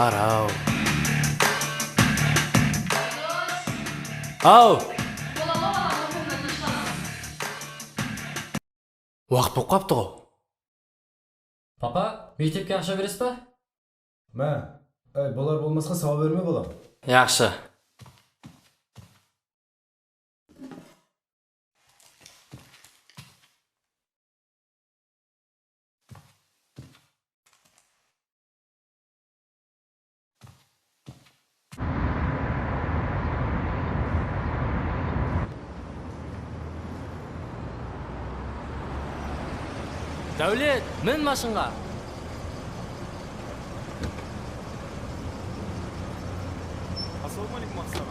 бар ау ау убакыт болуп калыптыр го Папа, мектепке ақша бересіз ба? мә әй болар болмасқа сабақ берме балам жакшы дәулет мін машинға ассалаумағалейкум мақсат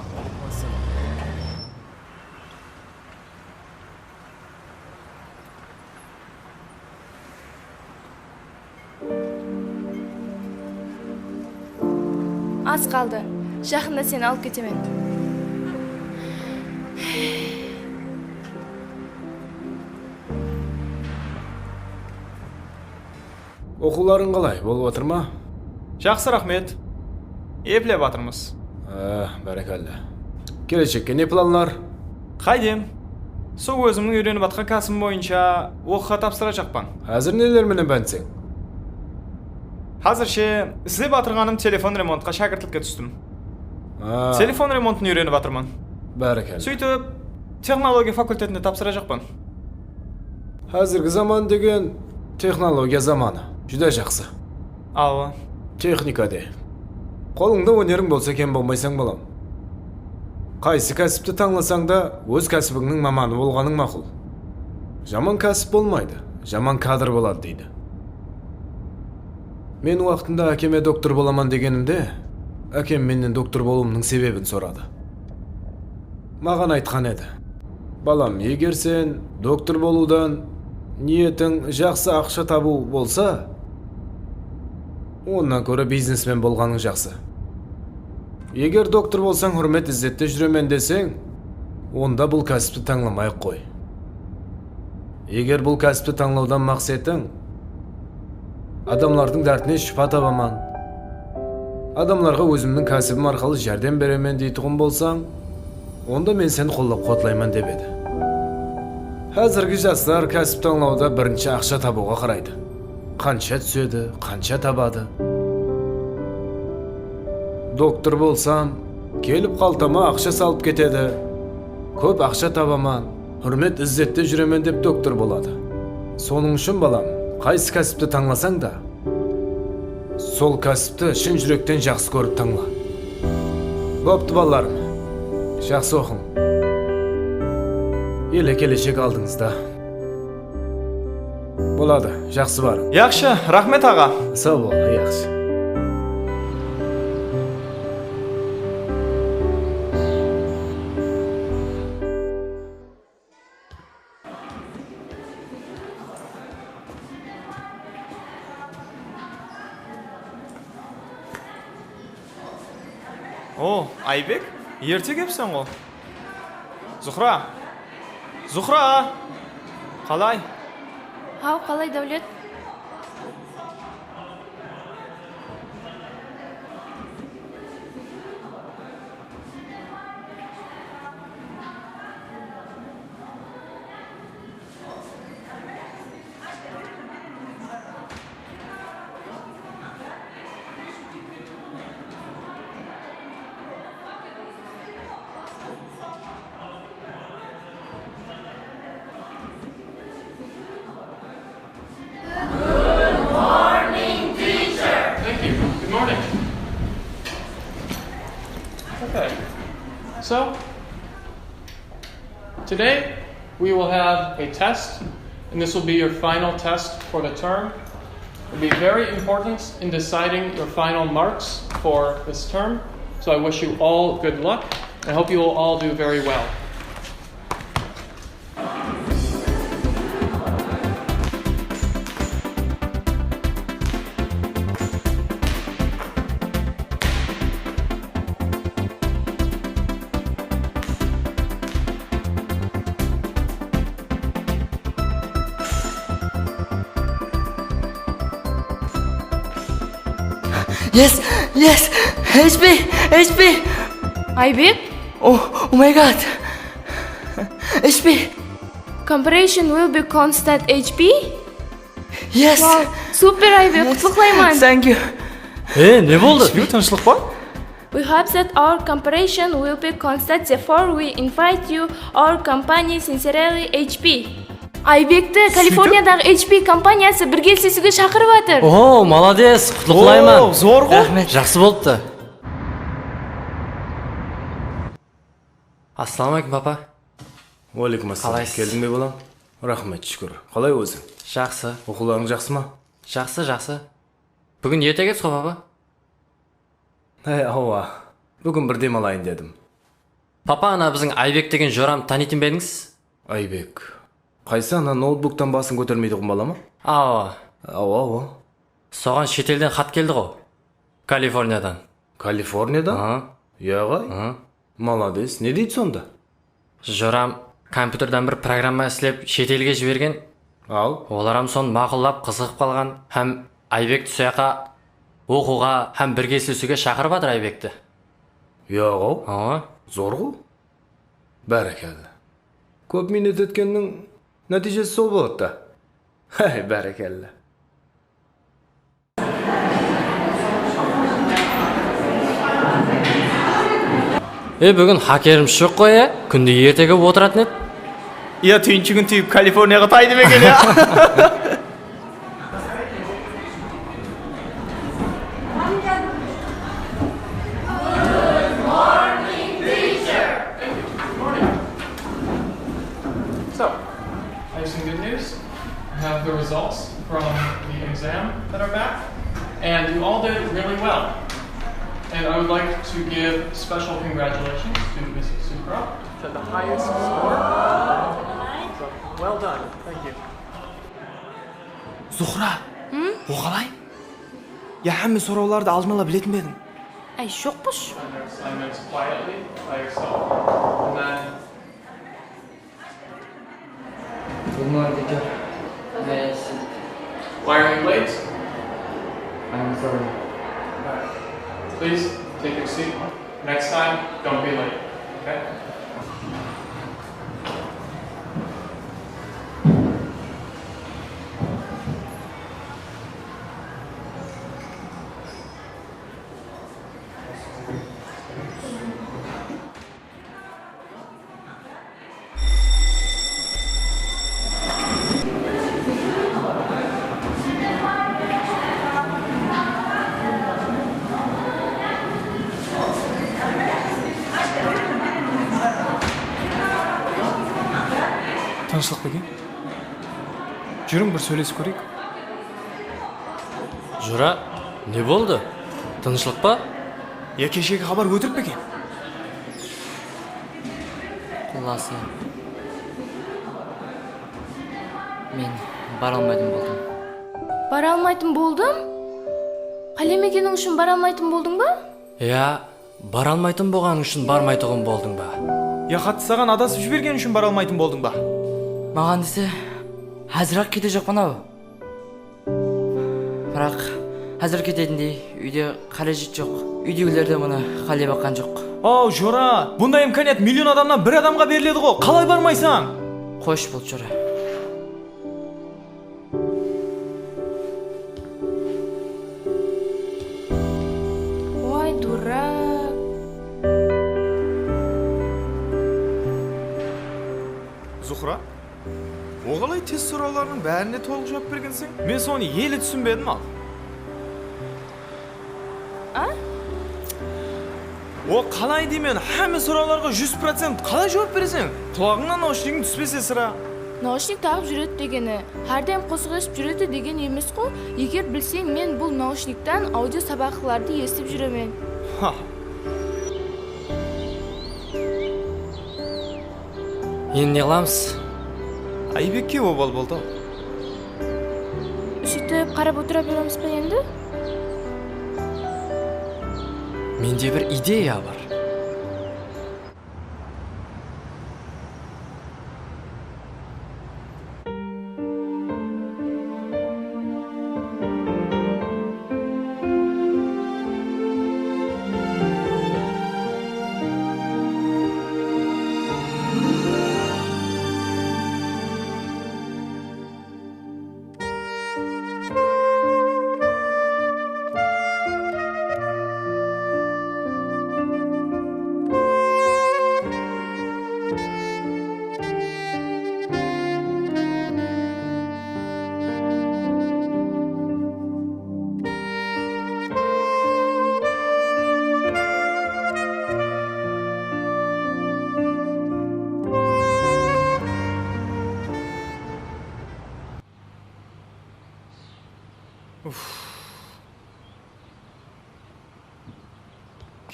аз қалды. Жақында сені алып кетемін. Оқуларың қалай? Болып жатыр ма? Жақсы рахмет. Еплеп жатырмыз ә бәрекелді. Келешекке не планлар? Қайдем сол өзімнің үйреніп жатқан кәсібім бойынша оқуға тапсыра жақпан. Әзір нелерменен бәнсең? Қазірше іздеп жатырғаным телефон ремонтқа шәкіртілікке түстім. Ә, телефон ремонтын үйреніп жатырмын бәрекелді. Сөйтіп технология факультетіне тапсыра жақпан. Қазіргі заман деген технология заманы. Жүдә жақсы. Ал техникаде қолыңда өнерің болса кем болмайсаң балам қайсы кәсіпті таңласаң да өз кәсібіңнің маманы болғаның мақұл. Жаман кәсіп болмайды жаман кадр болады дейді. Мен уақытында әкеме доктор боламан дегенімде әкем менен доктор болуымның себебін сұрады. Маған айтқан еді. Балам егер сен доктор болудан ниетің жақсы ақша табу болса онан көрі бизнесмен болғаның жақсы. Егер доктор болсаң құрмет іззетте жүремен десең онда бұл кәсіпті таңламай қой. Егер бұл кәсіпті таңлаудан мақсатың адамлардың дертіне шипа табаман. Адамларға өзімнің кәсібім арқылы жәрдем беремен дейтұғын болсаң онда мен сені қолдап қуатлайман деп еді. Қазіргі жастар кәсіп таңлауда бірінші ақша табуға қарайды. Қанша түседі қанша табады доктор болсам келіп қалтама ақша салып кетеді көп ақша табаман құрмет іззетте жүремен деп доктор болады соның үшін балам қайсы кәсіпті таңласаң да сол кәсіпті шын жүректен жақсы көріп таңла бопты балаларым жақсы оқың еле келешек алдыңызда болады жақсы барың жақсы рахмет аға сау бол жақсы о айбек ерте келіпсің ғой зухра зухра қалай ал қалай дәулет So, today we will have a test, and this will be your final test for the term. It will be very important in deciding your final marks for this term. So, I wish you all good luck. I hope you will all do very well. Yes, HP, HP. I? Oh, oh my god. HP. Comparison will be constant HP? Yes. Wow, super Aybek, yes. Thank you. Ee, ne bo'ldi? Bu tinchlik bor? We hope that our cooperation will be constant, therefore we invite you, our company sincerely HP. Айбекті Калифорниядағы HP компаниясы бір кездесуге шақырып жатыр. О, молодец, О, құттықтаймын. зор ғой. Рахмет. Жақсы болыпты. Ассалаумағалейкум, папа. уалейкум ассалам Қалайсыз? келдің бе балам рахмет шүкір қалай өзің Жақсы. оқуларың жақсы ма Жақсы, жақсы. Бүгін ерте келіпсіз ғой, папа? әй ауа бүгін бір демалайын дедім Папа, ана біздің Айбек деген жорам танитын ба едіңіз? айбек қайсы ана ноутбуктан басын көтермейді ғой балама? Ау, ау ау соған шетелден хат келді ғой. Калифорниядан. калифорниядан? А, яғай а. молодец. Не дейді сонда? Жорам компьютердан бір программа істеп шетелге жіберген. ал? Оларам соны мақұлдап қызығып қалған. Һәм Айбекті сояққа оқуға һәм бірге сөйлесуге шақырып жатыр Айбекті. Ау, зор ғой. Бәрекелді. Көп минет өткеннің нәтижесі сол болады да әй бәрекелді Е, бүгін хакеріміз жоқ қой, е? Күнде ерте келіп отыратын еді. Иә, түйіншігін assignments quietly by yourself. And then Good morning, teacher. Yes, why are you late? I'm sorry. Please take your seat. Next time, don't be late. Okay? Жүрің бір сөйлесіп көрейік. Жора, не болды? Тынышлық па? Я кешегі хабар өтірік пе екен? Құласы. Мен бара алмайтын болдым. Бара алмайтын болдым? Қалем екенің үшін бара алмайтын болдың ба? Иә, бара алмайтын болғаның үшін бармайтұғын болдың ба? Я хатты саған адасып жіберген үшін бара алмайтын болдың ба? Маған десе, әзірақ кете жоқпын ау. Бірақ әзір кететіндей үйде қаражат жоқ. Үйдегілер де мұны қалай баққан жоқ. Ау, Жора, бұндай имканият миллион адамнан бір адамға беріледі ғой. Қалай бармайсың? Қош бұл жора. қалай тест сұрауларының бәріне толық жауап бергенсің? Мен соны елі түсінбедім ал. А? О қалай деймін, hamma сұрауларға 100% қалай жауап бересің? Құлағыңнан наушнигің түспесе сыра. наушник тағып жүреді дегені әрдайым қосық естіп жүреді деген емес қой егер білсең мен бұл наушниктан аудио сабақларды естіп жүремін Ха, Енді не қыламыз? айбекке обал болды ау. сөйтіп қарап отыра береміз ба енді Менде бір идея бар.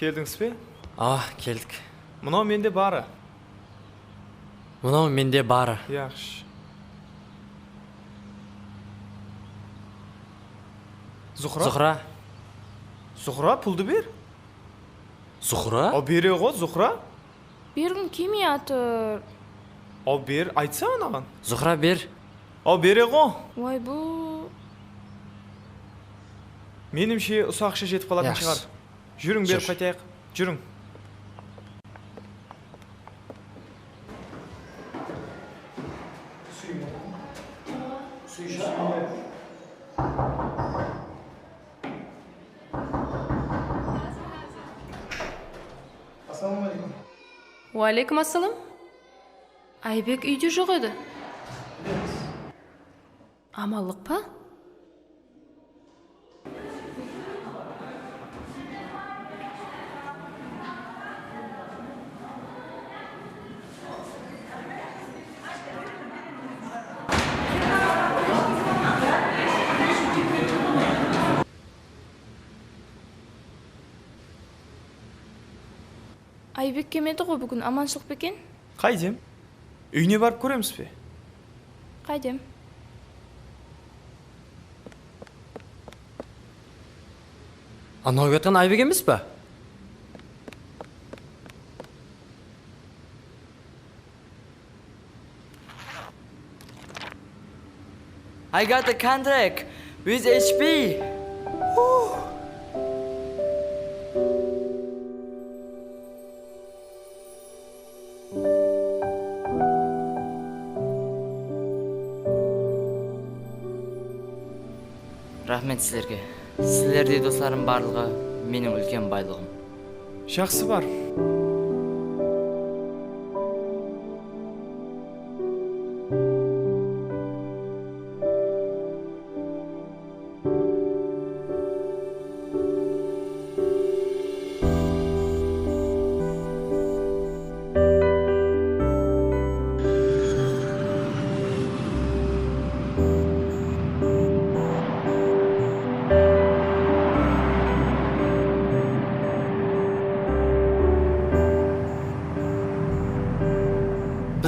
келдіңіз бе а келдік мынау менде бары мынау менде бары yaxshi zuhra зухра zuhra pulni ber зухра olib beray g'o zuhra бергім келмейатыр olib ber aytsa anag'in зухра бер olib beray g'o ой бұл menimcha uzoq ishga жетіп qolатын Yaxshi. шығар жүring berib Жүр. qaytayық жүring уағалейкум ассалам айбек үйде жоқ еді амаллық па айбек келмеді ғой бүгін? Аманшылық па екен? Қайдем? Үйіне барып көреміз бе қайдем. Анау кеткен айбек емес па I got the contract with HP. Рахмет сіздерге. Сіздердей достарым барлығы менің үлкен байлығым. Жақсы бар.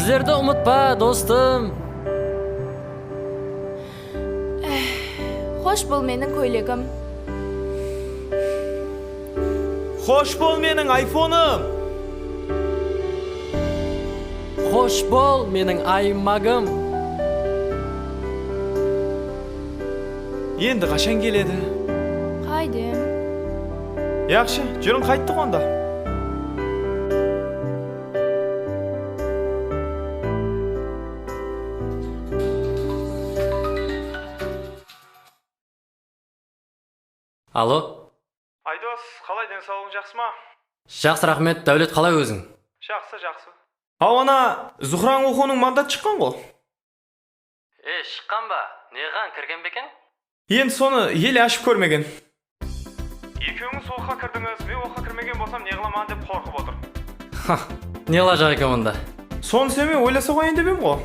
Bizleri de unutma dostum. Hoş bul menin koylegim. Hoş bol menin iPhone'um. Hoş bol menin aymagım. Endi qachon keladi? Qaydim. Yaxshi, juring qaytdik onda. Алло? Айдос қалай денсаулығың жақсы ма? Жақсы рахмет. Дәулет қалай өзің? Жақсы жақсы. Ал ана зухраң оқуының мандат шыққан ғой. Е шыққан ба? Неған кірген бе екен? Енді соны ел ашып көрмеген. Екеуіңіз оққа кірдіңіз мен оққа кірмеген болсам не қыламан деп қорқып отыр. Не лажақ екен онда? Сонысы мен ойласа қояйын деп едім ғой.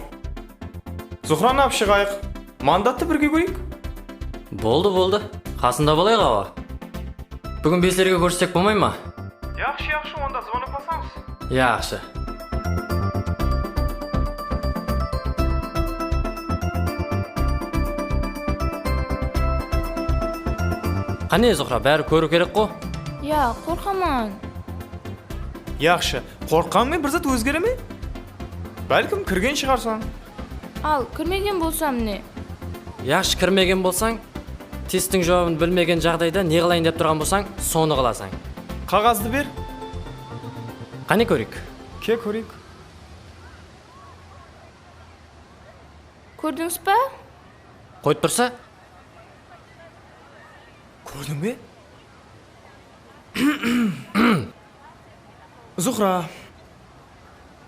Зухраны алып шығайық мандатты бірге көрейік. Болды болды. Қасында болайық аға. Бүгін безлерге көрсетсек болмай ма? Yaxshi yaxshi onda звондап жақсы қане зухра бәрі көру керек қой? Иә қорқаман yaxshi qo'rqqanмен bir zat o'zgara ме? Бәлкім кірген шығарсың ал кірмеген болсам не? Яш кірмеген болсаң тесттің жауабын білмеген жағдайда не қылайын деп тұрған болсаң соны қыласың қағазды бер. Қане көрейік? Кел көрейік? Көрдіңіз ба қойып тұрса? Көрдің бе? Зухра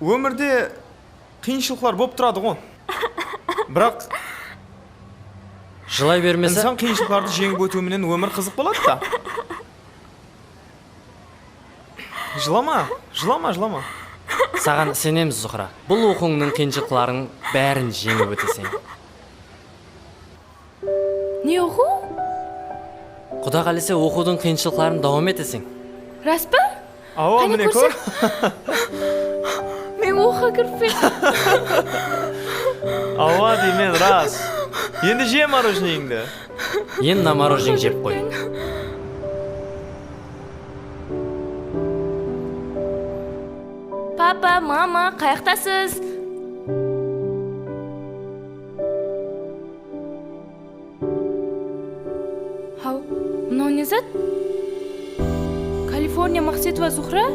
өмірде қиыншылықтар болып тұрады ғой. Бірақ жылай бермесе инсан қиыншылықтарды жеңіп өтуіменен өмір қызық болады да. Жылама жылама жылама саған сенеміз зухра. Бұл оқуыңның қиыншылықтарының бәрін жеңіп өтесің не оқу? Құда қаласа оқудың қиыншылықтарын давам етесің rost pa avo Qani mine ko'rsa- ko'r men o'qqa kirib ketdim endi je мороженеңді енді мына мороженое жеп қой papa mama qayoqdasiz hav mынау не zat? Kaliforniya maqsetova zuhra?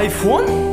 iPhone?